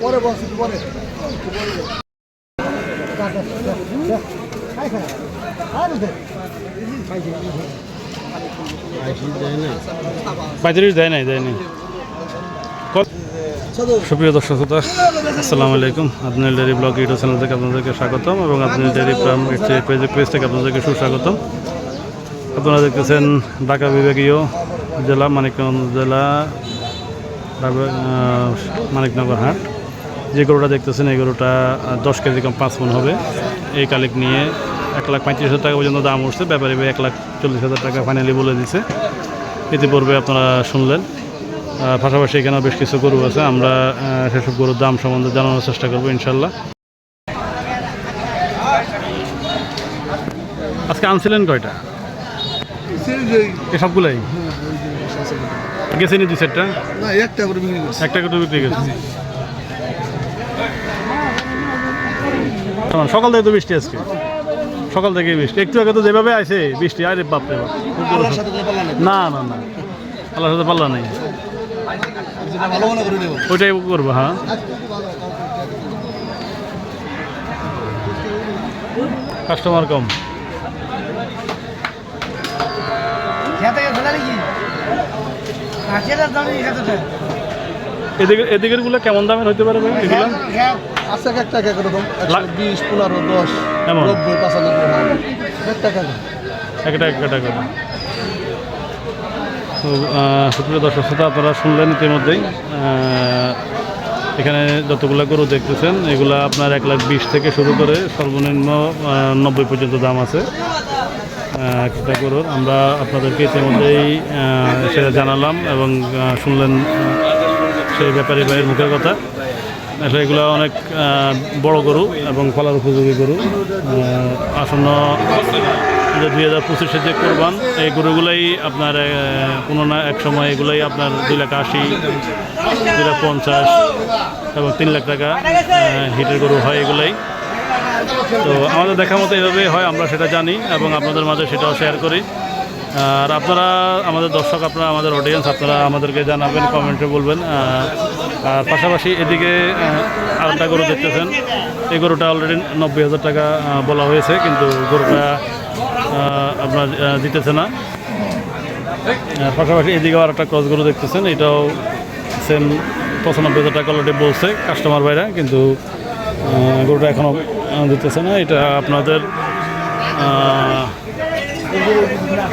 পরে পরে। পঁয়ত্রিশ দেয় নাই দেয় নাই। কত- সুপ্রিয় দর্শক শ্রোতা আসসালামু আলাইকুম। আপনার ডেরি ব্লগ ইউটিউব চ্যানেল থেকে আপনাদেরকে স্বাগতম এবং আপনার ডেরি ফার্ম পেজ পেজ থেকে আপনাদেরকে সুস্বাগতম। আপনারা দেখতেছেন ঢাকা বিভাগীয় জেলা মানিকগঞ্জ জেলা মানিকনগর হাট। যে গরুটা দেখতেছেন, এই গরুটা দশ কেজি কম পাঁচ মন হবে। এই কালেক নিয়ে এক লাখ পঁয়ত্রিশ হাজার টাকা পর্যন্ত দাম উঠছে। ব্যাপারী এক লাখ চল্লিশ হাজার টাকা ফাইনালি বলে দিছে। ইতিপূর্বে আপনারা শুনলেন। পাশাপাশি এখানেও বেশ কিছু গরু আছে। আমরা সেসব গরুর দাম সম্বন্ধে জানানোর চেষ্টা করব ইনশাল্লাহ আজকে আনছিলেন কয়টা? সবগুলাই? গেছে নি দুই সেটটা না একটা করে বিক্রি করছি। একটা করে বিক্রি গেছে সকাল থেকে তো বৃষ্টি আজকে। সকাল থেকে বৃষ্টি। একটু আগে তো যেভাবে আছে বৃষ্টি আরে বাপ। পাল্লা নেই। না না না। আল্লাহর সাথে পাল্লা নেই। ওইটাই করব হ্যাঁ। কাস্টমার কম। এদিকে এদিকেরগুলো কেমন দামের হতে পারে ভাই? এগুলো? আছে এক টাকা এরকম। বিশ পনেরো দশ নব্বই পঁচানব্বই হ্যাঁ। এক টাকা। করে। একটা একটা করে তো সুপ্রিয় দর্শক শ্রোতা আপনারা শুনলেন ইতিমধ্যেই এখানে যতগুলো গরু দেখতেছেন এগুলা আপনার এক লাখ বিশ থেকে শুরু করে সর্বনিম্ন নব্বই পর্যন্ত দাম আছে। একটা গরুর আমরা আপনাদেরকে ইতিমধ্যেই সেটা জানালাম এবং শুনলেন সেই ব্যাপারী ভাইয়ের মুখের কথা। আসলে এগুলো অনেক বড় গরু এবং ফলার উপযোগী গরু। আসন্ন যে দুই হাজার পঁচিশে যে কোরবান, এই গরুগুলোই আপনার কোনো না এক সময় এগুলোই আপনার দুই লাখ আশি, দুই লাখ পঞ্চাশ এবং তিন লাখ টাকা হিটের গরু হয় এগুলোই। তো আমাদের দেখা মতো এভাবেই হয়, আমরা সেটা জানি এবং আপনাদের মাঝে সেটাও শেয়ার করি। আর আপনারা, আমাদের দর্শক আপনারা, আমাদের অডিয়েন্স আপনারা আমাদেরকে জানাবেন কমেন্টে বলবেন। আর পাশাপাশি এদিকে আরেকটা গরু দেখতেছেন। এই গরুটা অলরেডি নব্বই হাজার টাকা বলা হয়েছে, কিন্তু গরুটা আপনার দিতেছে না। পাশাপাশি এদিকেও আর একটা ক্রস গরু দেখতেছেন, এটাও সেম পঁচানব্বই হাজার টাকা অলরেডি বলছে কাস্টমার ভাইরা, কিন্তু গরুটা এখনও দিতেছে না। এটা আপনাদের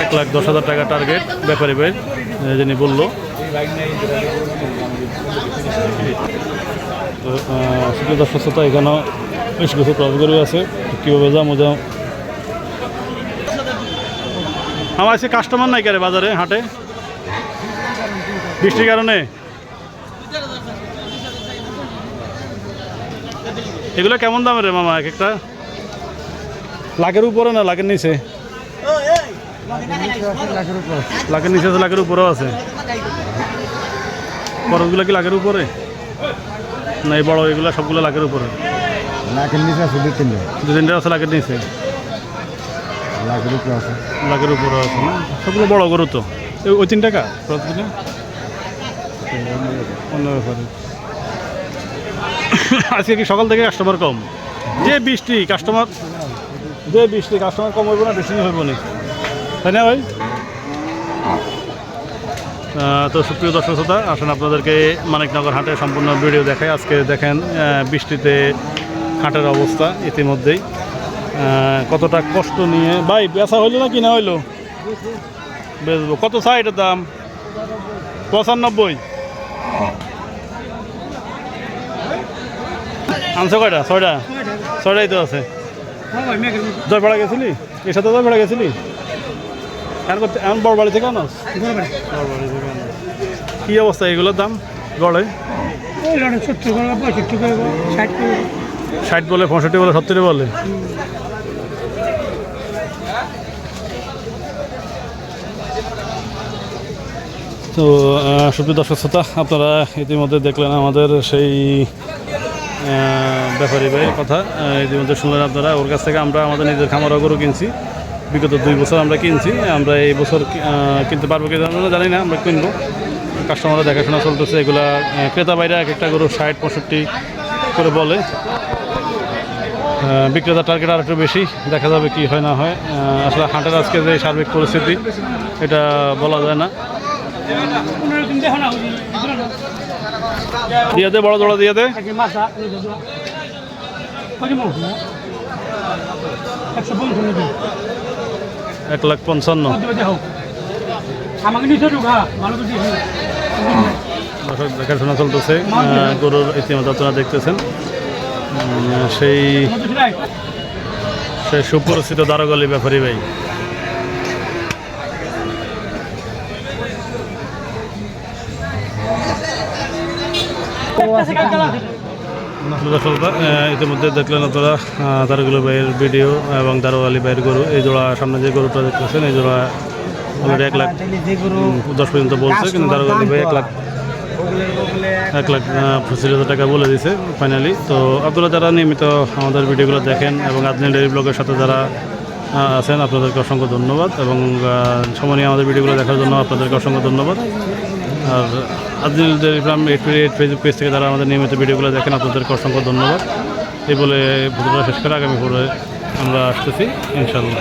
এক লাখ দশ হাজার টাকা টার্গেট ব্যাপারী ভাই যিনি বলল। তো আহ, শুধু এখানেও বেশ কিছু ক্রস গরু আছে। কীভাবে যাব যাও। আমার আজকে কাস্টমার নাই কারে বাজারে হাটে? বৃষ্টির কারণে? এগুলো কেমন দামের রে মামা এক একটা? লাখের উপরে না লাখের নিচে? লাখের নিচে আছে লাখের উপরেও আছে। বড়গুলো কি লাখের উপরে? না এই বড় এগুলো সবগুলো লাখের উপরে। লাখের নিচে আছে দুই তিনটে। দু তিনটে আছে লাখের নিচে। লাখের উপরে আছে। লাখের উপরে আছে না? সবগুলো বড় গরু তো। ওই তিন টাকা প্রতিদিনে অন্য ব্যাপারে আজকে কি সকাল থেকে কাস্টমার কম? যে বৃষ্টি কাস্টমার যে বৃষ্টি কাস্টমার কম হইব না বেশি হইব না। তাই না ভাই? তো সুপ্রিয় দর্শক শ্রোতা, আসেন আপনাদেরকে মানিকনগর হাটে সম্পূর্ণ ভিডিও দেখায় আজকে দেখেন বৃষ্টিতে হাটের অবস্থা ইতিমধ্যেই। কতটা কষ্ট নিয়ে ভাই, বেচা হইল না কিনা হইল? বেচবো। কত এটার দাম? পঁচানব্বই। আনছো কয়টা? ছয়টা? ছয়টাই তো আছে। জয়পাড়া গেছিলি? এর সাথে জয়পাড়া গেছিলি? এখন বড় বাড়ি থেকে আনস। কি অবস্থা এগুলোর দাম? গড়ে? ষাট বলে, পঁয়ষট্টি বলে, সত্তরে বলে। তো সুপ্রিয় দর্শক শ্রোতা, আপনারা ইতিমধ্যে দেখলেন আমাদের সেই ব্যাপারী ভাইয়ের কথা ইতিমধ্যে শুনলেন আপনারা। ওর কাছ থেকে আমরা আমাদের নিজের খামারও গরু কিনছি। বিগত দুই বছর আমরা কিনছি। আমরা এই বছর কিনতে পারব কি জানি না আমরা কিনবো। কাস্টমাররা দেখাশোনা চলতেছে, এগুলা ক্রেতা বাইরে এক একটা গরু ষাট, পঁয়ষট্টি করে বলে। বিক্রেতার টার্গেট আর একটু বেশি, দেখা যাবে কি হয় না হয়। আসলে হাটের আজকে যে সার্বিক পরিস্থিতি, এটা বলা যায় না। পনেরো দিন দেখো না বুঝলি দিয়ে দে বড় জোড়া দিয়ে দে একই মাছা কত মো একশো পঞ্চান্ন দিন এক লাখ পঞ্চান্ন। দেখাশোনা চলতেছে। গরুর ইতিমধ্যে আপনারা দেখতেছেন। সেই সেই সুপরিচিত দারোগালি ব্যাপারী ভাই। ইতিমধ্যে দেখলেন আপনারা আহ, দারোগালি ভাইয়ের ভিডিও এবং দারোগালি ভাইয়ের গরু এই জোড়া সামনে যে গরুটা দেখতেছেন এই জোড়া অলরেডি এক লাখ দশ পর্যন্ত বলছে কিন্তু দারোগালি ভাই এক লাখ এক লাখ পঁচিশ হাজার টাকা বলে দিছে ফাইনালি তো আপনারা যারা নিয়মিত আমাদের ভিডিওগুলো দেখেন এবং আদনিল ডেরি ব্লগের সাথে যারা আছেন আপনাদেরকে অসংখ্য ধন্যবাদ এবং সময় নিয়ে আমাদের ভিডিওগুলো দেখার জন্য আপনাদেরকে অসংখ্য ধন্যবাদ। আর Ajil Islam eight Facebook page থেকে যারা আমাদের নিয়মিত ভিডিওগুলো দেখেন। আপনাদেরকে অসংখ্য ধন্যবাদ। এই বলে ভিডিওটা শেষ করে আগামী পরে আমরা আসতেছি ইনশাল্লাহ